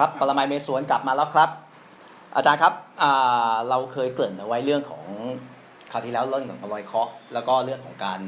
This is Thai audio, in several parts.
ครับ ปรมัยเมสวนกลับมาแล้วครับ อาจารย์ครับอ่าเราเคยเกริ่นเอาไว้เรื่องของคราวที่แล้วเรื่องของรอยเคราะห์แล้วก็เรื่องของการ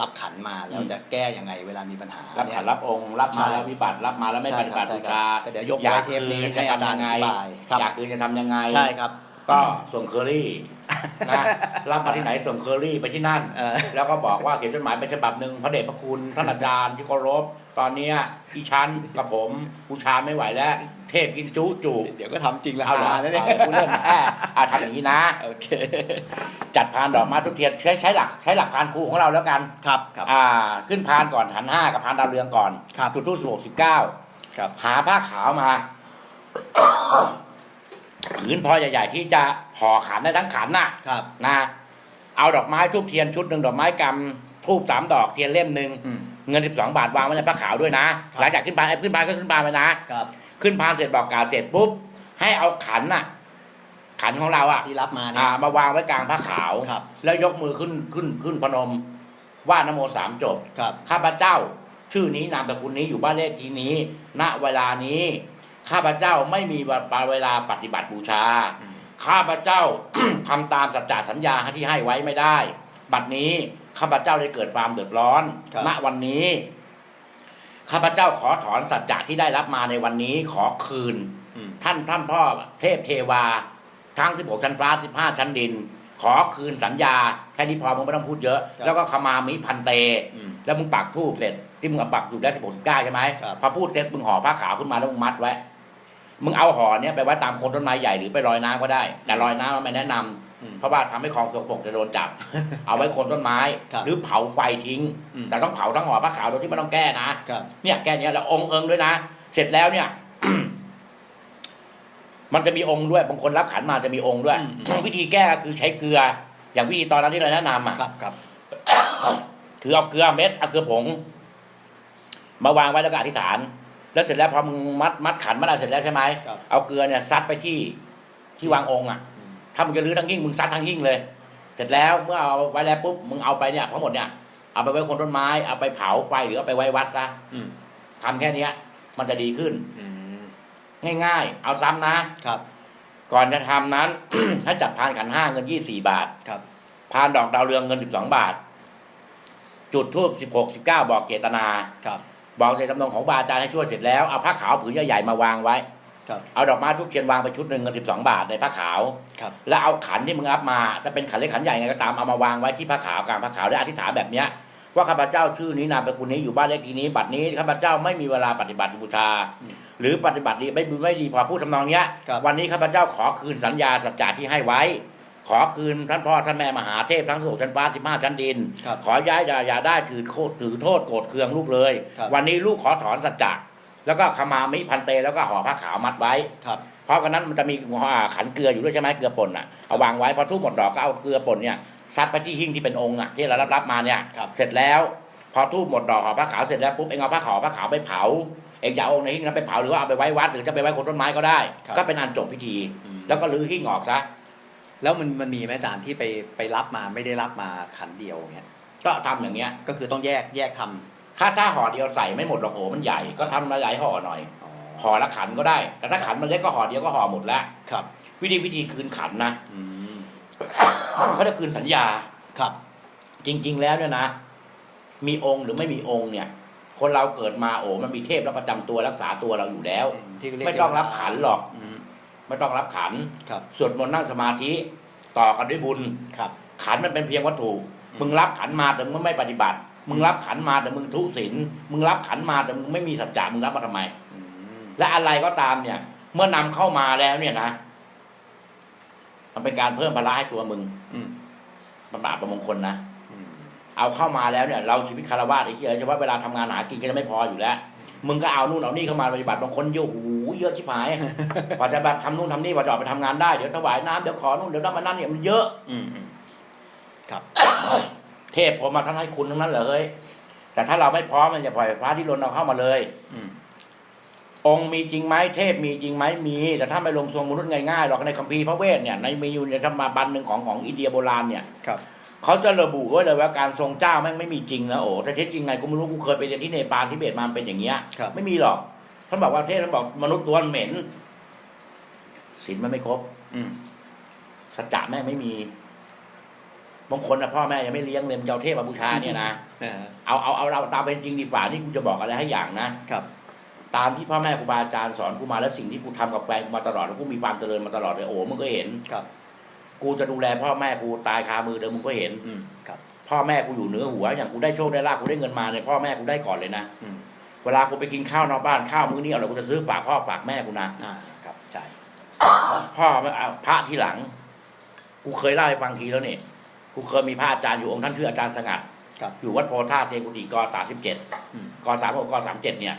รับขันมาแล้วจะแก้ยังไงเวลามีปัญหารับเนี่ยขันรับองค์รับมาใช่แล้ววิบัติรับมาแล้วไม่ใช่ปฏิบัติครับบูชาใช่ครับก็เดี๋ยวยกอยากไว้เทปนี้คืนให้จะอาจารย์ทำยังไงอธิบายครับอยากคืนจะทำยังไงใช่ครับ ก็ส่งเคอรี่นะรับมาที่ไหนส่งเคอรี่ไปที่นั่นเออแล้วก็บอกว่าเขียนจดหมายเป็นฉบับหนึ่งพระเดชพระคุณท่านอาจารย์ที่เคารพตอนเนี้ยดิฉันกับผมบูชาไม่ไหวแล้ว เทพกินจุจุเดี๋ยวก็ทำจริงแล้วเอาเหรอหานะเนี่ยเอาพูดเล่นแค่อาทำอย่างนี้นะโอเค จัดพานดอกไม้ทุกเทียนใช้ใช้หลักใช้หลักพานครูของเราแล้วกันครับครับอ่า ขึ้นพานก่อนหันห้ากับพานดาวเรืองก่อนครับจุดทูบสิบหกสิบเก้าครับ หาผ้าขาวมาผืนพอใหญ่ๆที่จะห่อขันได้ทั้งขันน่ะครับนะเอาดอกไม้ทูบเทียนชุดหนึ่งดอกไม้กำทูบสามดอกเทียนเล่มหนึ่งอืมเงินสิบสองบาทวางไว้ในผ้าขาวด้วยนะครับหลังจากขึ้นพานไอ้ขึ้นพานก็ขึ้นพานไปนะครับ ขึ้นพานเสร็จบอกกล่าวเสร็จปุ๊บให้เอาขันน่ะ ขันของเราอะที่รับมาเนี่อ่ายมาวางไว้กลางผ้าขาว ครับ แล้วยกมือขึ้นขึ้นขึ้นพนม ว่านโมสามจบ ครับ ข้าพเจ้า ชื่อนี้นามสกุลนี้อยู่บ้านเลขที่นี้ ณเวลานี้ ข้าพเจ้าไม่มีเวลาปฏิบัติบูชา อืม ข้าพเจ้า ทำตามสัจจะสัญญาที่ให้ไว้ไม่ได้ บัดนี้ข้าพเจ้าได้เกิดความเดือดร้อน ครับ ณวันนี้ ข้าพเจ้าขอถอนสัจจะที่ได้รับมาในวันนี้ขอคืนอืมท่านท่านพ่อเทพเทวา ทั้ง16ชั้นฟ้า15ชั้นดิน ขอคืนสัญญา แค่นี้พอมึงไม่ต้องพูดเยอะครับแล้วก็ขมามิพันเตอืมแล้วมึงปักทูบเสร็จ ที่มึงเอาปักอยู่ได้สิบหกสิบเก้าใช่ไหมครับพอพูดเสร็จมึงห่อผ้าขาวขึ้นมาแล้วมึงมัดไว้มึงเอาห่อเนี้ยไปไว้ตามโคนต้นไม้ใหญ่หรือไปลอยน้ำก็ได้ แต่ลอยน้ำมันไม่แนะนำอืม เพราะว่าทำให้คลองสกปรกจะโดนจับ เอาไว้โคนต้นไม้ครับหรือเผาไฟทิ้งอืมแต่ต้องเผาทั้งห่อผ้าขาวโดยที่ไม่ต้องแก้นะครับเนี่ยแก้เนี้ยแล้วองค์เอิงด้วยนะ เสร็จแล้วเนี่ย มันจะมีองค์ด้วยบางคนรับขันมาจะมีองค์ด้วยอืมวิธีแก้ก็คือใช้เกลือ อย่างวิธีตอนนั้นที่เราแนะนำอะครับครับคือเอาเกลือเม็ดเอาเกลือผง มาวางไว้แล้วก็อธิษฐานแล้วเสร็จแล้วพอมึงมัดมัดขันมัดอะไรเสร็จแล้วใช่ไหมครับเอาเกลือเนี่ยซัดไปที่ที่วางองค์อะอืม ถ้ามึงจะรื้อทั้งหิ้งมึงซัดทั้งหิ้งเลย เสร็จแล้วเมื่อเอาไว้แล้วปุ๊บมึงเอาไปเนี่ยทั้งหมดเนี่ยเอาไปไว้คนต้นไม้เอาไปเผาไฟหรือเอาไปไว้วัดซะอืมทำแค่เนี้ย มันจะดีขึ้นอืมง่ายๆ เอาซ้ำนะครับ ก่อนจะทำนั้นให้จัดพานขันห้าเงินยี่สี่บาทครับพานดอกดาวเรืองเงินสิบสองบาท จุดทูบสิบหกสิบเก้าบอกเจตนา ครับ บอกในจำนงของบาอาจารย์ให้ช่วยเสร็จแล้วเอาผ้าขาวผืนใหญ่ๆมาวางไว้ ครับ เอาดอกไม้ทุกเทียนวางไปชุดหนึ่งเงินสิบสองบาทในผ้าขาว ครับ แล้วเอาขันที่มึงรับมาจะเป็นขันเล็กขันใหญ่ไงก็ตามเอามาวางไว้ที่ผ้าขาวกลางผ้าขาวได้อธิษฐานแบบเนี้ยว่าข้าพเจ้าชื่อนี้นามสกุลนี้อยู่บ้านเลขที่นี้บัดนี้ข้าพเจ้าไม่มีเวลาปฏิบัติบูชา หรือปฏิบัติดีไม่บุญไม่ดีพอพูดทำนองเนี้ย ครับ วันนี้ข้าพเจ้าขอคืนสัญญาสัจจะที่ให้ไว้ ขอคืนท่านพ่อท่านแม่มหาเทพทั้งสุชั้นฟ้าสิบห้าชั้นดิน ครับ ขอย้ายอย่าอย่าได้ถือโทษถือโทษโกรธเคืองลูกเลย ครับ วันนี้ลูกขอถอนสัจจะ แล้วก็ขมามิพันเต แล้วก็ห่อผ้าขาวมัดไว้ ครับ เพราะกันนั้นมันจะมีขันเกลืออยู่ด้วยใช่ไหมเกลือป่นอะเอาวางไว้พอทุบหมดดอกก็เอาเกลือป่นเนี่ยซัดไปที่หิ้งที่เป็นองค์อะที่เรารับรับมาเนี่ย ครับ เสร็จแล้ว พอทูบหมดดอกห่อผ้าขาวเสร็จแล้วปุ๊บเองเอาผ้าขาวผ้าขาวไปเผาเองจะเอาองค์ในหิ้งนั้นไปเผาหรือว่าเอาไปไว้วัดหรือจะไปไว้คนต้นไม้ก็ได้ ครับก็เป็นอันจบพิธี อืม แล้วก็รื้อหิ้งออกซะแล้วมันมันมีไหมอาจารย์ที่ไปไปรับมาไม่ได้รับมาขันเดียวเนี่ยก็ทำอย่างเงี้ย ก็คือต้องแยกแยกทำ ถ้าถ้าห่อเดียวใส่ไม่หมดหรอกโอ้มันใหญ่ก็ทำหลายๆห่อหน่อยอ๋อห่อละขันก็ได้ แต่ถ้าขันมันเล็กก็ห่อเดียวก็ห่อหมดแล้วครับ วิธีวิธีคืนขันนะอืมเขาจะคืนสัญญาครับ จริง ๆ แล้วเนี่ยนะมีองค์หรือไม่มีองค์เนี่ย คนเราเกิดมาโอ้มันมีเทพรับประจำตัวรักษาตัวเราอยู่แล้วที่เรียกไม่ต้องรับขันหรอกอืมไม่ต้องรับขันครับสวดมนต์นั่งสมาธิ ต่อกันด้วยบุญครับ ขันมันเป็นเพียงวัตถุอืมมึงรับขันมาแต่มึงไม่ปฏิบัติ มึงรับขันมาแต่มึงทุศีลมึงรับขันมาแต่มึงไม่มีสัจจะมึงรับมาทำไมอืมและอะไรก็ตามเนี่ย เมื่อนำเข้ามาแล้วเนี่ยนะ มันเป็นการเพิ่มภาระให้ตัวมึง อืมมันบาปประมงคลนะอืมเอาเข้ามาแล้วเนี่ย เราชีวิตคารวะไอ้ที่เฉพาะเวลาทำงานหากินก็จะไม่พออยู่แล้วมึงก็เอานู่นเอานี่เข้ามาปฏิบัติบางคนเยอะหูเยอะชิบหายกว่าจะแบบทำนู่นทำนี่กว่าจะออกไปทำงานได้เดี๋ยวถวายน้ำเดี๋ยวขอนู่นเดี๋ยวนั่นมานั่นเนี่ยมันเยอะ อืมอืมครับ เทพผมมาท่านให้คุณทั้งนั้นเหรอเฮ้ยแต่ถ้าเราไม่พร้อมมันจะปล่อยฟ้าที่รนเราเข้ามาเลยอืมองค์มีจริงไหมเทพมีจริงไหมมี แต่ถ้าไม่ลงทรงมนุษย์ง่ายๆหรอกในคัมภีร์พระเวทเนี่ยในมีอยู่ในธรรมบันหนึ่งของของอินเดียโบราณเนี่ยครับเขาจะระบุไว้เลยว่าการทรงเจ้าแม่งไม่มีจริงนะโอ้แต่เท็จจริงไงกูไม่รู้กูเคยไปเรียนที่เนปาลที่เบตมามันเป็นอย่างเงี้ยครับไม่มีหรอกท่านบอกว่าเทศท่านบอกมนุษย์ตัวมันเหม็นศีลมันไม่ครบอืมสัจจะแม่งไม่มี บางคนนะพ่อแม่ยังไม่เลี้ยงเลยมนจะเอาเทพมาบูชาเนี่ยนะเออเอาเอาเอาเราตามเป็นจริงดีกว่านี่กูจะบอกอะไรให้อย่างนะครับ ตามที่พ่อแม่ครูบาอาจารย์สอนกูมาแล้วสิ่งที่กูทำกับแฟนกูมาตลอดแล้วกูมีความเจริญมาตลอดเลยโอ้มึงก็เห็นครับ กูจะดูแลพ่อแม่กูตายคามือเดิมมึงก็เห็น อืมครับ พ่อแม่กูอยู่เหนือหัวอย่างกูได้โชคได้ลาภกูได้เงินมาเนี่ยพ่อแม่กูได้ก่อนเลยนะอืมเวลากูไปกินข้าวนอกบ้านข้าวมื้อนี้เอาอะไรกูจะซื้อฝากพ่อฝากแม่กูนะอ่าครับใช่พ่อไม่เอาพระทีหลัง กูเคยเล่าให้ฟังทีแล้วนี่ กูเคยมีพระอาจารย์อยู่องค์ท่านชื่ออาจารย์สงัดครับ อยู่วัดโพธาตุเทกุฎีกสามสิบเจ็ดอืม กสามหกกสามเจ็ดเนี่ย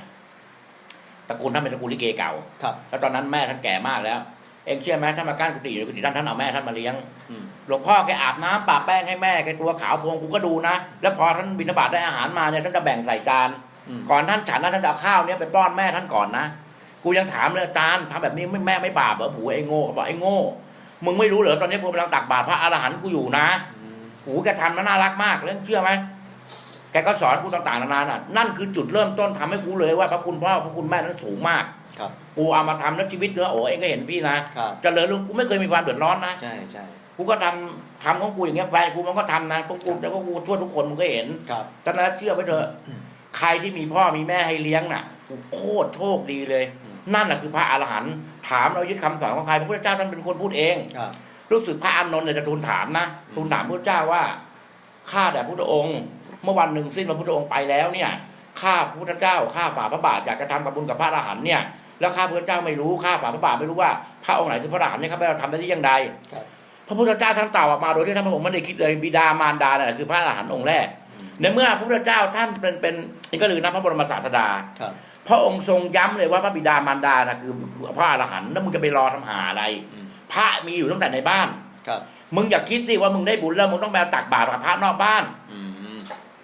ตระกูลท่านเป็นตระกูลลิเกเก่า ครับแล้วตอนนั้นแม่ท่านแก่มากแล้ว เองเชื่อไหมท่านมากั้นกุฏิอยู่ในกุฏิท่านท่านเอาแม่ท่านมาเลี้ยง อืมหลวงพ่อแกอาบน้ำปะแป้งให้แม่แกตัวขาวโพลงกูก็ดูนะ แล้วพอท่านบิณฑบาตได้อาหารมาเนี่ยท่านจะแบ่งใส่จาน อืมก่อนท่านฉันนะท่านจะเอาข้าวเนี่ยไปป้อนแม่ท่านก่อนนะ กูยังถามเลยอาจารย์ทำแบบนี้ไม่แม่ไม่บาปเหรอผูไอ้โง่เขาบอกไอ้โง่ มึงไม่รู้เหรอตอนนี้กูกำลังตักบาตรพระอรหันต์กูอยู่นะ อืมโอ้โหแกทำมันน่ารักมากเรื่องเชื่อไหมแกก็สอนกูต่างๆนานาน่ะนั่นคือจุดเริ่มต้นทำให้กูเลยว่าพระคุณพ่อพระคุณแม่นั้นสูงมากครับกูเอามาทำแล้วชีวิตเนื้อโอ้เองก็เห็นพี่นะครับเจริญรุ่งกูไม่เคยมีความเดือดร้อนนะใช่ใช่กูก็ทำทำของกูอย่างเงี้ยแฟนกูมันก็ทำนะกูกูแต่ว่ากูช่วยทุกคนมึงก็เห็นครับตอนนั้นเชื่อไปเถอะอืมใครที่มีพ่อมีแม่ให้เลี้ยงน่ะกูโคตรโชคดีเลยอืมนั่นน่ะคือพระอรหันต์ถามเรายึดคำสอนของใครพระพุทธเจ้าท่านเป็นคนพูดเองค รับรู้สึกพระอานนท์เนี่ยจะทูลถามนะทูลถามพระเจ้าว่าข้าแต่พระพุทธองค์ เมื่อวันหนึ่งสิ้นพระพุทธองค์ไปแล้วเนี่ยข้าพระพุทธเจ้าข้าฝ่าพระบาทอยากจะทำกับบุญกับพระอรหันต์เนี่ยแล้วข้าพระพุทธเจ้าไม่รู้ข้าฝ่าพระบาทไม่รู้ว่าพระองค์ไหนคือพระอรหันต์เนี่ยข้าพเจ้าทำได้อย่างไรครับพระพุทธเจ้าท่านตอบออกมาโดยที่ท่านพระองค์ไม่ได้คิดเลยบิดามารดาเนี่ยคือพระอรหันต์องค์แรกในเมื่อพระพุทธเจ้าท่านเป็นเป็นนี่ก็ลือนะพระบรมศาสดาครับพระองค์ทรงย้ำเลยว่าพระบิดามารดานะคือพระอรหันต์แล้วมึงจะไปรอทำหาอะไรอืม พระมีอยู่ตั้งแต่ในบ้าน ครับ มึงอย่าคิดสิว่ามึงได้บุญแล้วมึงต้องไปเอาตักบาตรกับพระนอกบ้าน อืม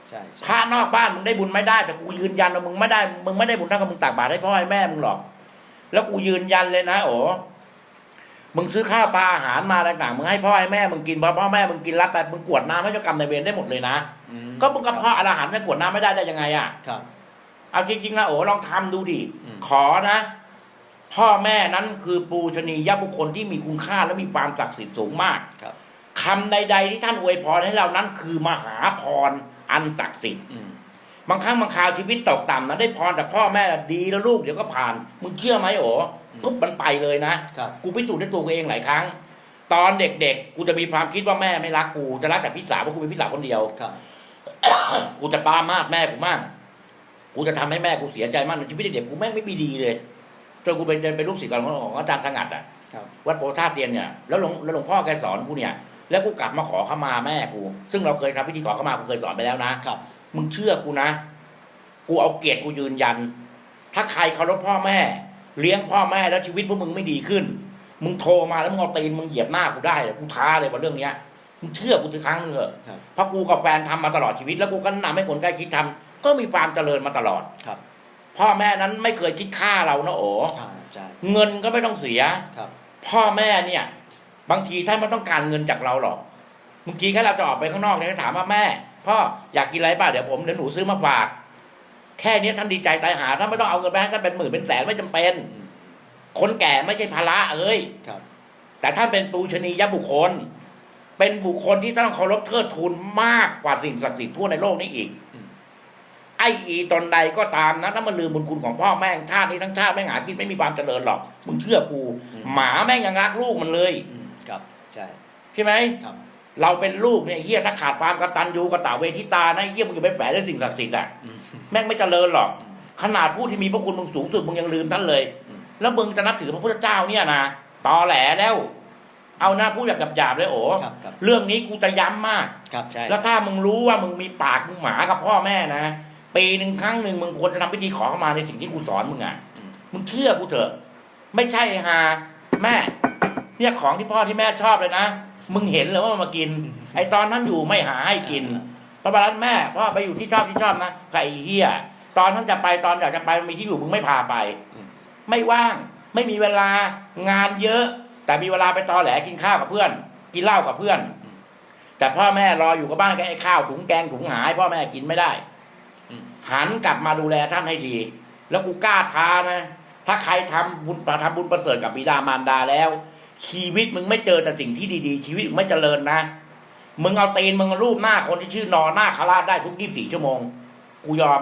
ใช่ใช่พระนอกบ้านมึงได้บุญไม่ได้แต่กูยืนยันว่ามึงไม่ได้มึงไม่ได้บุญเท่ากับมึงตักบาตรให้พ่อให้แม่มึงหรอก แล้วกูยืนยันเลยนะโอ้มึงซื้อข้าวปลาอาหารมาต่างๆมึงให้พ่อให้แม่มึงกินพอพ่อแม่มึงกินรับไปมึงกรวดน้ำให้เจ้ากรรมนายเวรได้หมดเลยนะอืมก็มึงกับพ่ออรหันต์ไม่กรวดน้ำไม่ได้ได้ยังไงอะ ครับ เอาจริงๆนะโอ้ลองทำดูดิ อืม ขอนะ พ่อแม่นั้นคือปูชนียบุคคลที่มีคุณค่าและมีความศักดิ์สิทธิ์สูงมากครับคำใด ๆ ที่ท่านอวยพรให้เรานั้น คือมหาพรอันศักดิ์สิทธิ์อืมบางครั้งบางคราวชีวิตตกต่ำนะได้พรจากพ่อแม่ดีแล้วลูกเดี๋ยวก็ผ่านมึงเชื่อไหมโอ้ปุ๊บมันไปเลยนะครับกูพิสูจน์ด้วยตัวกูเองหลายครั้ง ตอนเด็กๆกูจะมีความคิดว่าแม่ไม่รักกูจะรักแต่พี่สาวเพราะกูเป็นพี่สาวคนเดียวครับกูจะปรามาสแม่กูมั่งกูจะทำให้แม่กูเสียใจมั่งในชีวิตเด็กๆกูแม่งไม่มีดีเลย จนกูเป็นเป็นลูกศิษย์ของของอาจารย์สงัดอะครับวัดโพธาตุเตียนเนี่ยแล้วหลวงแล้วหลวงพ่อแกสอนกูเนี่ยแล้วกูกลับมาขอขมาแม่กู ซึ่งเราเคยทำพิธีขอขมากูเคยสอนไปแล้วนะครับ มึงเชื่อกูนะ กูเอาเกียรติกูยืนยัน ถ้าใครเคารพพ่อแม่ เลี้ยงพ่อแม่แล้วชีวิตพวกมึงไม่ดีขึ้น มึงโทรมาแล้วมึงเอาตีนมึงเหยียบหน้ากูได้เลยกูท้าเลยว่าเรื่องเนี้ยมึงเชื่อกูสักครั้งหนึงเถอะครับเพราะกูกับแฟนทำมาตลอดชีวิต แล้วกูก็แนะนำให้คนใกล้ชิดทำก็มีความเจริญมาตลอดครับ พ่อแม่นั้นไม่เคยคิดค่าเรานะโอ้อ่าใช่เงินก็ไม่ต้องเสียครับพ่อแม่เนี่ย บางทีท่านไม่ต้องการเงินจากเราหรอกบางทีแค่เราจะออกไปข้างนอกเนี่ยถามว่าแม่ พ่ออยากกินอะไรป่ะเดี๋ยวผมเดี๋ยวหนูซื้อมาฝาก แค่นี้ท่านดีใจตายหาท่านไม่ต้องเอาเงินไปให้ท่านเป็นหมื่นเป็นแสนไม่จำเป็นอืมคนแก่ไม่ใช่ภาระเอ้ยครับแต่ท่านเป็นปูชนียบุคคล เป็นบุคคลที่ต้องเคารพเทิดทูนมากกว่าสิ่งศักดิ์สิทธิ์ทั่วในโลกนี้อีก ไอ้อีตนใดก็ตามนะถ้ามันลืมบุญคุณของพ่อแม่งชาตินี้ทั้งชาติแม่งหากินไม่มีความเจริญหรอกมึงเชื่อกูหมาแม่งยังรักลูกมันเลยอืมครับใช่ใช่ไหมครับ เราเป็นลูกเนี่ยเฮียถ้าขาดความกตัญญูกตเวทิตานะเฮียมึงจะไปแฝงด้วยสิ่งศักดิ์สิทธิ์อะอืมแม่งไม่เจริญหรอก ขนาดผู้ที่มีพระคุณมึงสูงสุดมึงยังลืมท่านเลยอืมแล้วมึงจะนับถือพระพุทธเจ้าเนี่ยนะตอแหลแล้วเอาหน้าพูดแบบหยาบๆเลยโอ้ครับครับเรื่องนี้กูจะย้ำมากครับใช่แล้วถ้ามึงรู้ว่ามึงมีปากมึงหมากับพ่อแม่นะ ปีหนึ่งครั้งหนึ่งมึงควรจะทำพิธีขอเข้ามาในสิ่งที่กูสอนมึงอะอืมมึงเชื่อกูเถอะ ไม่ใช่ฮาแม่ เนี่ยของที่พ่อที่แม่ชอบเลยนะมึงเห็นเลยว่ามันมากิน ไอตอนนั้นอยู่ไม่หาให้กินเพราะฉะนั้นแม่พ่อไปอยู่ที่ชอบที่ชอบนะไก่เฮียตอนท่านจะไปตอนอยากจะไปมีที่อยู่มึงไม่พาไป ไม่ว่างไม่มีเวลางานเยอะ แต่มีเวลาไปตอแหลกินข้าวกับเพื่อน กินเหล้ากับเพื่อน แต่พ่อแม่รออยู่กับบ้านก็ไอ้ข้าวถุงแกงถุงหายพ่อแม่กินไม่ได้อืม หันกลับมาดูแลท่านให้ดี แล้วกูกล้าท้านะ ถ้าใครทำบุญทำบุญประเสริฐกับบิดามารดาแล้ว ชีวิตมึงไม่เจอแต่สิ่งที่ดีๆ ชีวิตมึงไม่เจริญนะ มึงเอาตีนมึงรูปหน้าคนที่ชื่อนอหน้าคาราชได้ทุกยี่สี่ชั่วโมง กูยอม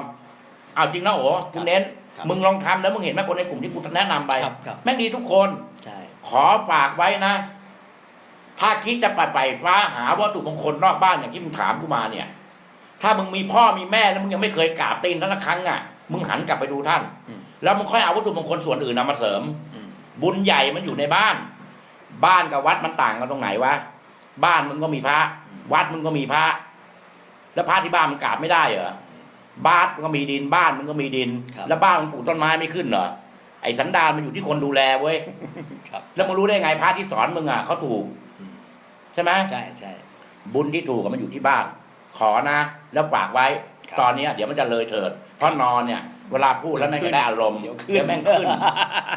เอาจริงนะโอ้กูเน้นครับมึงลองทำแล้วมึงเห็นไหมคนในกลุ่มที่กูแนะนำไปครับครับแม่งดีทุกคนใช่ขอฝากไว้นะ ถ้าคิดจะไปไปฟ้าหาวัตถุมงคลนอกบ้านอย่างที่มึงถามกูมาเนี่ย ถ้ามึงมีพ่อมีแม่แล้วมึงยังไม่เคยกราบตีนท่านสักครั้งอะ มึงหันกลับไปดูท่าน อืม แล้วมึงค่อยเอาวัตถุมงคลส่วนอื่นนำมาเสริม อืม บุญใหญ่มันอยู่ในบ้าน บ้านกับวัดมันต่างกันตรงไหนวะ บ้านมึงก็มีพระ วัดมึงก็มีพระ แล้วพระที่บ้านมึงกราบไม่ได้เหรอ บ้านมึงก็มีดิน บ้านมึงก็มีดิน ครับ แล้วบ้านมึงปลูกต้นไม้ไม่ขึ้นเหรอ ไอ้สันดานมันอยู่ที่คนดูแลเว้ย ครับ แล้วมึงรู้ได้ไงพระที่สอนมึงอะเขาถูกอืมใช่ไหม ใช่ใช่ บุญที่ถูกกับมันอยู่ที่บ้าน ขอนะ แล้วฝากไว้ครับตอนเนี้ยเดี๋ยวมันจะเลยเถิด เพราะนอนเนี่ย เวลาพูดแล้วแม่งขึ้นจะได้อารมณ์เดี๋ยวขึ้นเดี๋ยวแม่งขึ้น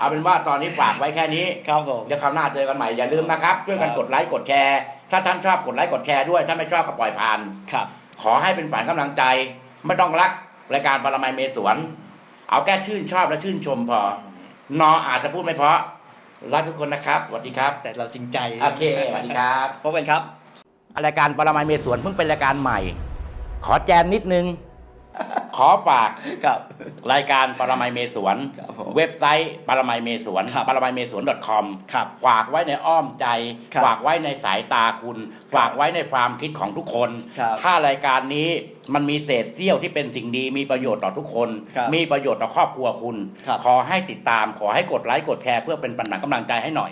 เอาเป็นว่าตอนนี้ฝากไว้แค่นี้ครับผมเดี๋ยวคราวหน้าเจอกันใหม่อย่าลืมนะครับ ช่วยกันครับกดไลค์กดแชร์ ถ้าท่านชอบกดไลค์กดแชร์ด้วยถ้าไม่ชอบก็ปล่อยผ่านครับ ขอให้เป็นฝ่ายกำลังใจ ไม่ต้องรักรายการปรมัยเมสวน เอาแค่ชื่นชอบและชื่นชมพอนออาจจะพูดไม่เพราะรักทุกคนนะครับสวัสดีครับ แต่เราจริงใจโอเคสวัสดีครับพบกันครับรายการปรมัยเมสวนเพิ่งเป็นรายการใหม่ ขอแจมนิดนึง ขอฝากครับ รายการปรมัยเมสวน ครับผมเว็บไซต์ปรมัยเมสวนครับปรมัยเมสวน .com ครับฝากไว้ในอ้อมใจ ครับฝากไว้ในสายตาคุณ ฝากไว้ในความคิดของทุกคน ครับถ้ารายการนี้มันมีเศษเสี้ยวที่เป็นสิ่งดีมีประโยชน์ต่อทุกคน ครับมีประโยชน์ต่อครอบครัวคุณ ครับ ขอให้ติดตามขอให้กดไลค์กดแชร์เพื่อเป็นปันหนังกำลังใจให้หน่อย